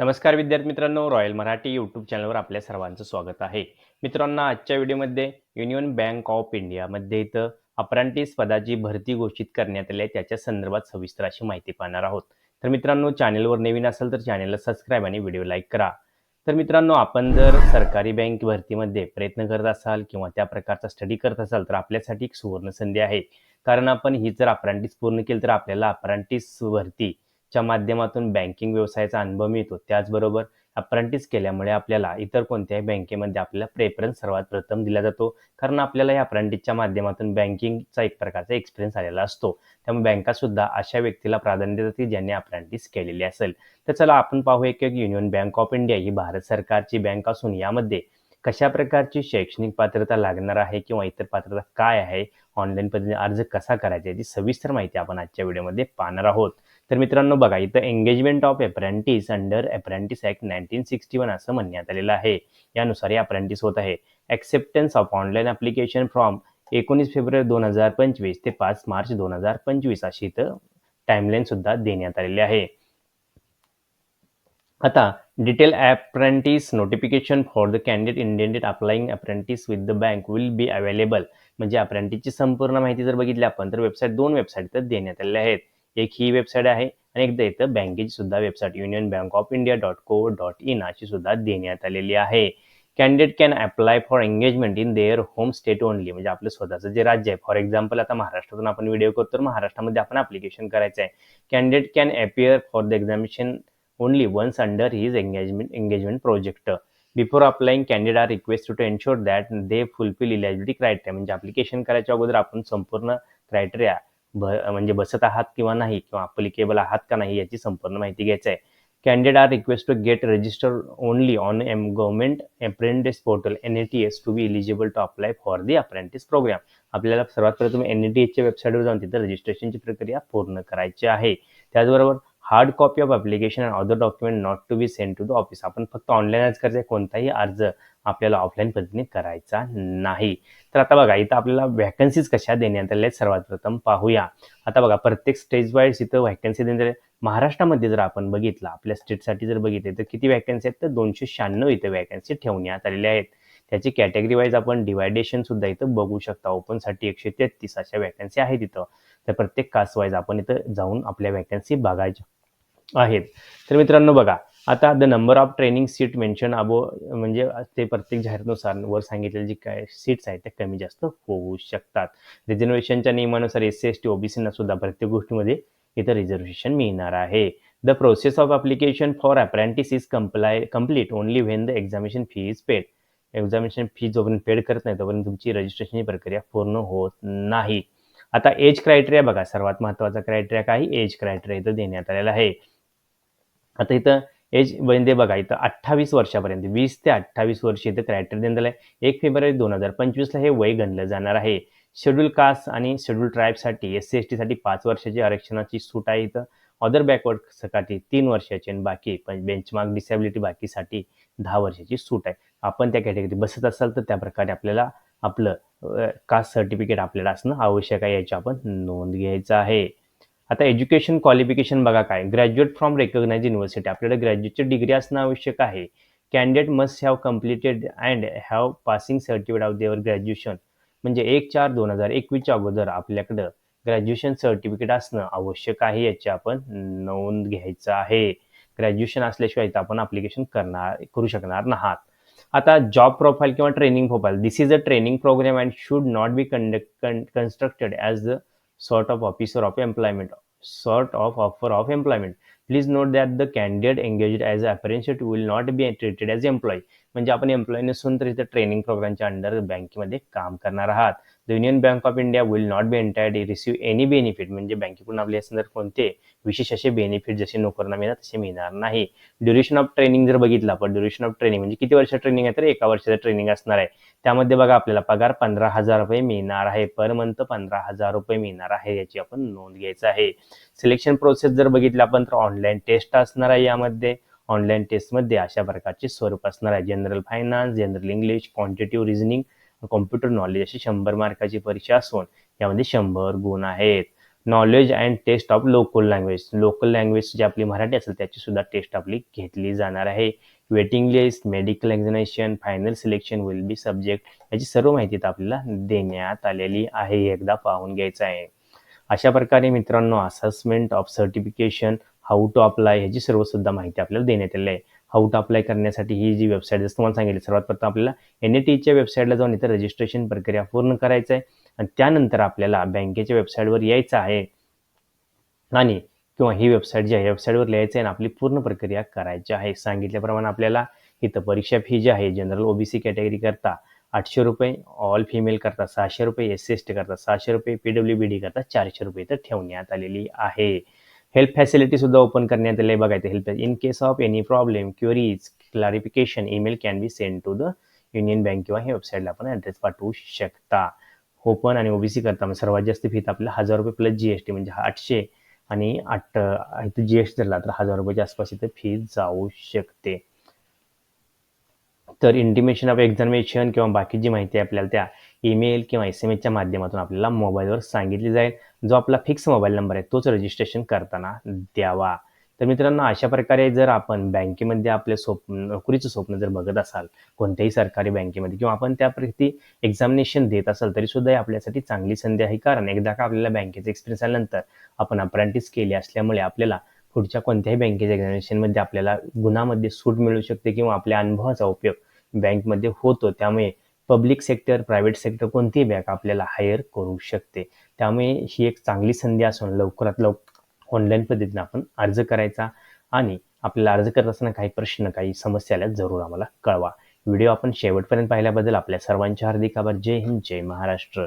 नमस्कार विद्यार्थी मित्रांनो रॉयल मराठी यूट्यूब चॅनलवर आपल्या सर्वांचं स्वागत आहे. मित्रांनो आजच्या व्हिडिओमध्ये युनियन बँक ऑफ इंडियामध्ये इथं अप्रांटिस पदाची भरती घोषित करण्यात आली आहे. त्याच्या संदर्भात सविस्तर अशी माहिती पाहणार आहोत. तर मित्रांनो चॅनेलवर नवीन असेल तर चॅनेलला सबस्क्राईब आणि व्हिडिओ लाईक करा. तर मित्रांनो आपण जर सरकारी बँक भरतीमध्ये प्रयत्न करत असाल किंवा त्या प्रकारचा स्टडी करत असाल तर आपल्यासाठी एक सुवर्ण संधी आहे. कारण आपण ही जर अप्रांटिस पूर्ण केली तर आपल्याला अप्रांटिस भरती च्या माध्यमातून बँकिंग व्यवसायाचा अनुभव मिळतो. त्याचबरोबर अप्रेंटिस केल्यामुळे आपल्याला इतर कोणत्याही बँकेमध्ये आपल्याला प्रेफरन्स सर्वात प्रथम दिला जातो. कारण आपल्याला या अप्रेंटिसच्या माध्यमातून बँकिंगचा एक प्रकारचा एक्सपिरियन्स आलेला असतो. त्यामुळे बँका सुद्धा अशा व्यक्तीला प्राधान्य देते ज्यांनी अप्रेंटिस केलेली असेल. तर चला आपण पाहूया की युनियन बँक ऑफ इंडिया ही भारत सरकारची बँक असून यामध्ये कशा प्रकारची शैक्षणिक पात्रता लागणार आहे किंवा इतर पात्रता काय आहे? ऑनलाईन पद्धतीने अर्ज कसा करायचा याची सविस्तर माहिती आपण आजच्या व्हिडिओमध्ये पाहणार आहोत. तर मित्रांनो बघा इथं engagement of apprentice under apprentice act nineteen sixty one असं म्हणण्यात आलेलं आहे. यानुसार हे अप्रेंटिस होत आहे. Acceptance of online application from एकोणीस फेब्रुवारी दोन हजार पंचवीस ते पाच मार्च दोन हजार पंचवीस अशी इथं टाइमलाईन सुद्धा देण्यात आलेली आहे. आता detail apprentice notification for the candidate indented applying apprentice with the bank will be available म्हणजे अप्रेंटिसची संपूर्ण माहिती जर बघितली आपण तर वेबसाईट दोन वेबसाईट तर देण्यात आलेल्या आहेत. एक ही वेबसाईट आहे. आणि एकदा इथं बँकेची सुद्धा website Union Bank of India dot co dot in अशी सुद्धा देण्यात आलेली आहे. Candidate can apply for engagement in their home state only म्हणजे आपलं स्वतःचं जे राज्य आहे. फॉर एक्झाम्पल आता महाराष्ट्रातून आपण व्हिडिओ करतो तर महाराष्ट्रामध्ये आपण अप्लिकेशन करायचं आहे candidate can appear for the examination only once under his engagement engagement project before applying candidate are request to ensure that they fulfil eligibility criteria म्हणजे अप्लिकेशन करायच्या अगोदर आपण संपूर्ण क्रायटेरिया म्हणजे बसत आहात किंवा नाही किंवा अप्लिकेबल आहात का नाही याची संपूर्ण माहिती घ्यायची आहे candidate are request to get register only on M government apprentice portal N A T S to be eligible to apply for the apprentice programme आपल्याला सर्वात प्रथम एन ए टी एसच्या वेबसाईटवर जाऊन तिथं रजिस्ट्रेशनची प्रक्रिया पूर्ण करायची आहे. त्याचबरोबर hard copy of application and other document not to be send to the office आपण फक्त ऑनलाईनच करायचं कोणताही अर्ज आपल्याला ऑफलाईन पद्धतीने करायचा नाही. तर आता बघा इथं आपल्याला व्हॅकन्सीज कशा देण्यात आल्या सर्वात प्रथम पाहूया. आता बघा प्रत्येक स्टेज वाईज इथं व्हॅकन्सी देण्यात आल्या महाराष्ट्रामध्ये जर आपण बघितलं आपल्या स्टेटसाठी जर बघितले तर किती व्हॅकन्सी आहेत? तर दोनशे शहाण्णव इथं व्हॅकन्सी ठेवण्यात आलेल्या आहेत. त्याची कॅटेगरी वाईज आपण डिवायडेशन सुद्धा इथं बघू शकता. ओपनसाठी एकशे तेहतीस अशा व्हॅकन्सी आहेत इथं. तर प्रत्येक कास्ट वाईज आपण इथं जाऊन आपल्या व्हॅकन्सी बघायच्या आहेत. तर मित्रांनो बघा आता the number of training seat mention above म्हणजे ते प्रत्येक जाहीरनुसार वर सांगितलेले जे काय सीट्स आहेत त्या कमी जास्त होऊ शकतात. रिझर्वेशनच्या नियमानुसार एस सी एस टी ओबीसींना सुद्धा प्रत्येक गोष्टीमध्ये इथं रिझर्वेशन मिळणार आहे. The process of application for apprentice is comply complete only when the examination fee is paid examination fee जोपर्यंत पेड करत नाही तोपर्यंत तुमची रजिस्ट्रेशनची प्रक्रिया पूर्ण होत नाही. आता एज क्रायटेरिया बघा सर्वात महत्त्वाचा क्रायटेरिया काही एज क्रायटेरिया इथं देण्यात आलेला आहे. आता इथं एज म्हणजे बघा इथं अठ्ठावीस वर्षापर्यंत वीस ते अठ्ठावीस वर्ष इथं क्रायटेरिया देण्यात आलं एक फेब्रुवारी दोन हजार पंचवीसला हे वय गणलं जाणार आहे. शेड्यूल कास्ट आणि शेड्यूल ट्राईबसाठी एस सी एस टीसाठी पाच वर्षाची आरक्षणाची सूट आहे इथं. अदर बॅकवर्डसाठी तीन वर्षाची आणि बाकी पण बेंचमार्क डिसेबिलिटी बाकीसाठी दहा वर्षाची सूट आहे. आपण त्या कॅटेगरी बसत असाल तर त्या प्रकारे आपल्याला आपलं कास्ट सर्टिफिकेट आपल्याला असणं आवश्यक आहे याची आपण नोंद घ्यायचं आहे. आता एज्युकेशन क्वालिफिकेशन बघा काय ग्रॅज्युएट फ्रॉम रेकग्नाइज युनिव्हर्सिटी. आपल्याला ग्रॅज्युएटची डिग्री असणं आवश्यक आहे. Candidate must have completed and have passing certificate of their graduation. म्हणजे एक चार दोन हजार एकवीसच्या अगोदर आपल्याकडं ग्रॅज्युएशन सर्टिफिकेट असणं आवश्यक आहे याची आपण नोंद घ्यायचं आहे. ग्रॅज्युएशन असल्याशिवाय इथं आपण अप्लिकेशन करणार करू शकणार नाहात. आता जॉब प्रोफाईल किंवा training profile this is a training programme and should not be conduct constructed as the sort of officer of employment sort of offer of employment. Please note that the candidate engaged as apprentice will not be treated as employee म्हणजे आपण employee नसून तर इथं training प्रोग्रामच्या under बँकेमध्ये काम करणार आहात. The Union Bank of India will not be entitled receive any benefit म्हणजे बँकेकडून आपल्या संदर्भ कोणते? विशेष असे बेनिफिट जसे नोकरांना मिळणार तसे मिळणार नाही. ड्युरेशन ऑफ ट्रेनिंग जर बघितलं आपण ड्युरेशन ऑफ ट्रेनिंग म्हणजे किती वर्ष ट्रेनिंग आहे? तर एका वर्षाचं ट्रेनिंग असणार आहे. त्यामध्ये बघा आपल्याला पगार पंधरा हजार रुपये मिळणार आहे. पर मंथ पंधरा हजार रुपये मिळणार आहे. याची आपण नोंद घ्यायचं आहे. सिलेक्शन प्रोसेस जर बघितलं आपण तर ऑनलाईन टेस्ट असणार आहे यामध्ये. ऑनलाईन टेस्टमध्ये अशा प्रकारचे स्वरूप असणार आहे. General finance general English quantitative reasoning computer knowledge अशी शंभर मार्काची परीक्षा असून यामध्ये शंभर गुण आहेत. Knowledge and test of local language local language जी आपली मराठी असेल त्याची सुद्धा टेस्ट आपली घेतली जाणार आहे. Waiting list medical examination final selection will be subject याची सर्व माहिती आपल्याला देण्यात आलेली आहे. एकदा पाहून घ्यायचं आहे. अशा प्रकारे मित्रांनो assessment of certification how to apply ह्याची सर्व सुद्धा माहिती आपल्याला देण्यात आलेली आहे. हाऊ टू अप्लाय करण्यासाठी ही जी वेबसाईट जसं तुम्हाला सांगितलं सर्वात प्रथम आपल्याला एन ए टीच्या वेबसाईटला जाऊन इथं रजिस्ट्रेशन प्रक्रिया पूर्ण करायचं आहे. आणि त्यानंतर आपल्याला बँकेच्या वेबसाईटवर यायचं आहे. आणि किंवा ही वेबसाईट जी आहे वेबसाईटवर लिहायचं आहे आणि आपली पूर्ण प्रक्रिया करायची आहे. सांगितल्याप्रमाणे आपल्याला इथं परीक्षा फी जी आहे जनरल ओबीसी कॅटेगरी करता आठशे रुपये ऑल फिमेल करता सहाशे रुपये एस सी एस टी करता सहाशे रुपये पी डब्ल्यू बी डी करता चारशे रुपये इथं ठेवण्यात आलेली आहे. हेल्प फॅसिलिटी सुद्धा ओपन करण्यात आले बघायचं help in case of any problem queries clarification email can be send to the Union Bank किंवा हे वेबसाईटला आपण ॲड्रेस पाठवू शकता. ओपन आणि ओबीसी करता. मग सर्वात जास्त फी आपल्याला हजार रुपये प्लस जी एस टी म्हणजे आठशे आणि आठ इथं जी एस टी धरला तर हजार रुपयाच्या आसपास इथं फी जाऊ शकते. तर इंटिमेशन ऑफ एक्झामिनेशन किंवा बाकी जी माहिती आहे आपल्याला त्या ईमेल किंवा एस एम एसच्या माध्यमातून आपल्याला मोबाईलवर सांगितली जाईल. जो आपला फिक्स मोबाईल नंबर आहे तोच रजिस्ट्रेशन करताना द्यावा. तर मित्रांनो अशा प्रकारे जर आपण बँकेमध्ये आपले स्वप्न नोकरीचं स्वप्न जर बघत असाल कोणत्याही सरकारी बँकेमध्ये किंवा आपण त्याप्रती एक्झामिनेशन देत असाल तरी सुद्धा आपल्यासाठी चांगली संधी आहे. कारण एकदा का आपल्याला बँकेचा एक्सपिरियन्स आल्यानंतर आपण अप्रेंटिस केली असल्यामुळे आपल्याला पुढच्या कोणत्याही बँकेच्या एक्झामिनेशनमध्ये आपल्याला गुणामध्ये सूट मिळू शकते किंवा आपल्या अनुभवाचा उपयोग बँकमध्ये होतो. त्यामुळे पब्लिक सेक्टर प्रायव्हेट सेक्टर कोणतीही बँक आपल्याला हायर करू शकते. त्यामुळे ही एक चांगली संधी असून लवकरात लवकर ऑनलाईन पद्धतीने आपण अर्ज करायचा आणि आपल्याला अर्ज करत असताना काही प्रश्न काही समस्या आल्या जरूर आम्हाला कळवा. व्हिडिओ आपण शेवटपर्यंत पाहिल्याबद्दल आपल्या सर्वांचे हार्दिक आभार. जय हिंद जय महाराष्ट्र.